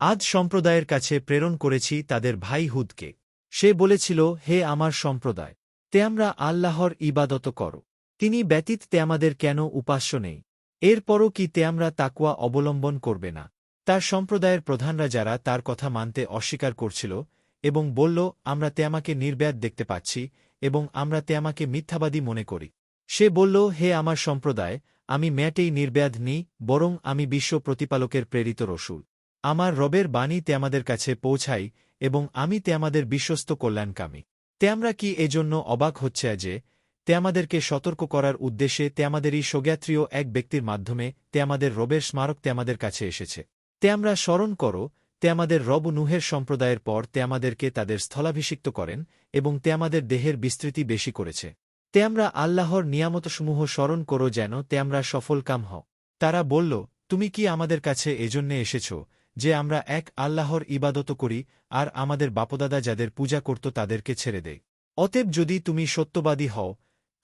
আজ সম্প্রদায়ের কাছে প্রেরণ করেছি তাদের ভাই হুদকে। সে বলেছিল, হে আমার সম্প্রদায়, তে আমরা আল্লাহর ইবাদত কর। তিনি ব্যতীত তে আমাদের কেন উপাস্য নেই? এরপরও কি তে আমরা তাকুয়া অবলম্বন করবে না? তার সম্প্রদায়ের প্রধানরা যারা তার কথা মানতে অস্বীকার করছিল এবং বলল, আমরা তে আমাকে নির্ব্যাদ দেখতে পাচ্ছি এবং আমরা তে আমাকে মিথ্যাবাদী মনে করি। সে বলল, হে আমার সম্প্রদায়, আমি ম্যাটেই নির্ব্যাদ নি, বরং আমি বিশ্ব প্রতিপালকের প্রেরিত রসুল। আমার রবের বাণী তে আমাদের কাছে পৌঁছাই এবং আমি তে আমাদের বিশ্বস্ত কল্যাণকামী। তে আমরা কি এজন্য অবাক হচ্ছে যে, তে আমাদেরকে সতর্ক করার উদ্দেশ্যে তে আমাদেরই স্বজ্ঞাত্রীয় এক ব্যক্তির মাধ্যমে তে আমাদের রবের স্মারক তে আমাদের কাছে এসেছে। তে আমরা স্মরণ করো, তে আমাদের রব নুহের সম্প্রদায়ের পর তে আমাদেরকে তাদের স্থলাভিষিক্ত করেন এবং তে আমাদের দেহের বিস্তৃতি বেশি করেছে। তে আমরা আল্লাহর নিয়ামতসমূহ স্মরণ করো যেন তে আমরা সফল কাম হও। তারা বলল, তুমি কি আমাদের কাছে এজন্যে এসেছ যে আমরা এক আল্লাহর ইবাদত করি, আর আমাদের বাপদাদা যাদের পূজা করত তাদেরকে ছেড়ে দেয়। অতএব যদি তুমি সত্যবাদী হও,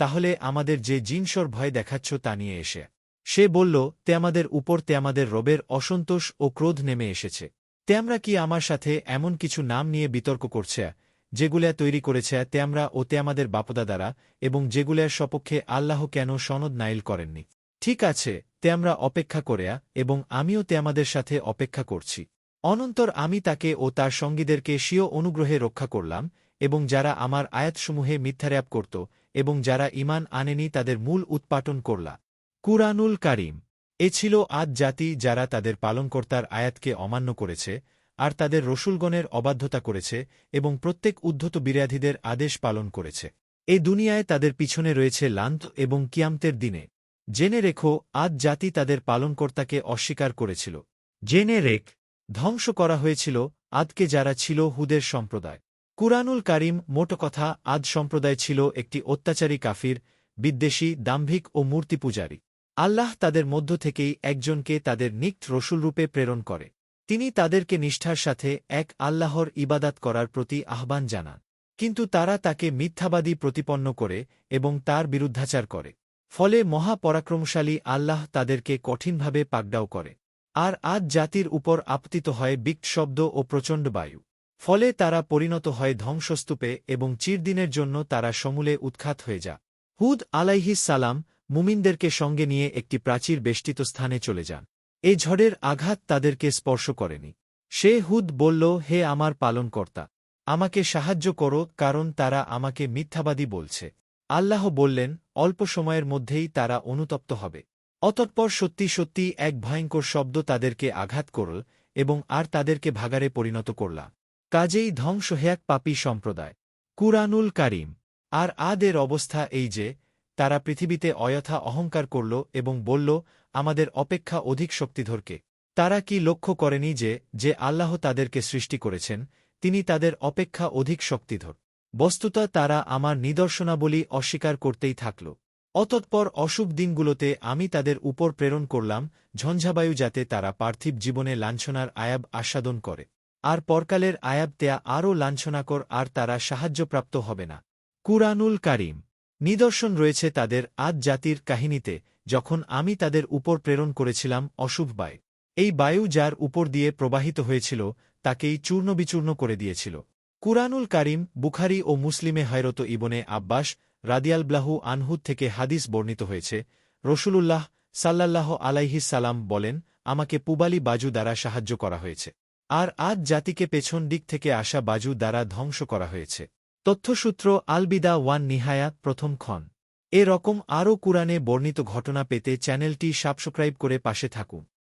তাহলে আমাদের যে জিনসর ভয় দেখাচ্ছ তা নিয়ে এসে। সে বলল, তে আমাদের উপর, তে আমাদের রবের অসন্তোষ ও ক্রোধ নেমে এসেছে। তে আমরা কি আমার সাথে এমন কিছু নাম নিয়ে বিতর্ক করছে, যেগুলা তৈরি করেছে তে আমরা ও তে আমাদের বাপদাদারা, এবং যেগুলার সপক্ষে আল্লাহ কেন সনদ নাইল করেননি? ঠিক আছে, তে আমরা অপেক্ষা করেয়া এবং আমিও তে আমাদের সাথে অপেক্ষা করছি। অনন্তর আমি তাকে ও তার সঙ্গীদেরকে স্বীয় অনুগ্রহে রক্ষা করলাম, এবং যারা আমার আয়াতসমূহে মিথ্যার্যাপ করত, এবং যারা ইমান আনেনি তাদের মূল উৎপাটন করলা। কুরআনুল কারিম। এ ছিল আদ জাতি যারা তাদের পালনকর্তার আয়াতকে অমান্য করেছে, আর তাদের রসুলগণের অবাধ্যতা করেছে, এবং প্রত্যেক উদ্ধত বিরাধীদের আদেশ পালন করেছে। এই দুনিয়ায় তাদের পিছনে রয়েছে লান্ত এবং কিয়ামতের দিনে। জেনে রেখো আদ জাতি তাদের পালনকর্তাকে অস্বীকার করেছিল। জেনে রেখ, ধ্বংস করা হয়েছিল আদকে যারা ছিল হুদের সম্প্রদায়। কুরআনুল কারিম মোট কথা, আদ সম্প্রদায় ছিল একটি অত্যাচারী কাফির, বিদ্বেষী, দাম্ভিক ও মূর্তি পূজারী। আল্লাহ তাদের মধ্য থেকেই একজনকে তাদের নিক্ত রসুলরূপে প্রেরণ করে। তিনি তাদেরকে নিষ্ঠার সাথে এক আল্লাহর ইবাদাত করার প্রতি আহ্বান জানান। কিন্তু তারা তাকে মিথ্যাবাদী প্রতিপন্ন করে এবং তার বিরুদ্ধাচার করে। ফলে মহাপরাক্রমশালী আল্লাহ তাদেরকে কঠিনভাবে পাকডাও করে। আর আজ জাতির উপর আপতিত হয় বিক্ট শব্দ ও প্রচণ্ড বায়ু। ফলে তারা পরিণত হয় ধ্বংসস্তূপে এবং চিরদিনের জন্য তারা সমূলে উৎখাত হয়ে যা হুদ আলাইহিস সালাম মুমিনদেরকে সঙ্গে নিয়ে একটি প্রাচীর বেষ্টিত স্থানে চলে যান। এ ঝড়ের আঘাত তাদেরকে স্পর্শ করেনি। সে হুদ বলল, হে আমার পালনকর্তা, আমাকে সাহায্য করো, কারণ তারা আমাকে মিথ্যাবাদী বলছে। আল্লাহ বললেন, অল্প সময়ের মধ্যেই তারা অনুতপ্ত হবে। অতঃপর সত্যি সত্যি এক ভয়ঙ্কর শব্দ তাদেরকে আঘাত করল এবং আর তাদেরকে ভাগারে পরিণত করলা। কাজেই ধ্বংস হেয়াক পাপি সম্প্রদায়। কুরআনুল কারিম। আর আদের অবস্থা এই যে, তারা পৃথিবীতে অযথা অহংকার করল এবং বলল, আমাদের অপেক্ষা অধিক শক্তিধরকে তারা কি লক্ষ্য করেনি যে যে আল্লাহ তাদেরকে সৃষ্টি করেছেন, তিনি তাদের অপেক্ষা অধিক শক্তিধর। বস্তুতা তারা আমার নিদর্শনাবলী অস্বীকার করতেই থাকল। অতৎপর অশুভ দিনগুলোতে আমি তাদের উপর প্রেরণ করলাম, ঝঞ্ঝাবায়ু যাতে তারা পার্থিব জীবনে লাঞ্ছনার আয়াব আস্বাদন করে। আর পরকালের আয়াব দেয়া আরও লাঞ্ছনাকর আর তারা সাহায্যপ্রাপ্ত হবে না। কুরআনুল কারিম। নিদর্শন রয়েছে তাদের আজ জাতির কাহিনীতে, যখন আমি তাদের উপর প্রেরণ করেছিলাম অশুভ বায়ু। এই বায়ু যার উপর দিয়ে প্রবাহিত হয়েছিল, তাকেই চূর্ণবিচূর্ণ করে দিয়েছিল। কুরআনুল কারিম বুখারি ও মুসলিমে হায়রত ইবনে আব্বাস রাদিয়ালব্লাহু আনহুদ থেকে হাদিস বর্ণিত হয়েছে, রসুলুল্লাহ সাল্লাল্লাহ আলাইহিস সালাম বলেন, আমাকে পুবালি বাজু দ্বারা সাহায্য করা হয়েছে। আর আজ জাতিকে পেছন দিক থেকে আসা বাজু দ্বারা ধ্বংস করা হয়েছে। তথ্যসূত্র আলবিদা ওয়ান নিহায়া, প্রথম ক্ষণ। এরকম আরও কুরআনে বর্ণিত ঘটনা পেতে চ্যানেলটি সাবস্ক্রাইব করে পাশে থাকুন।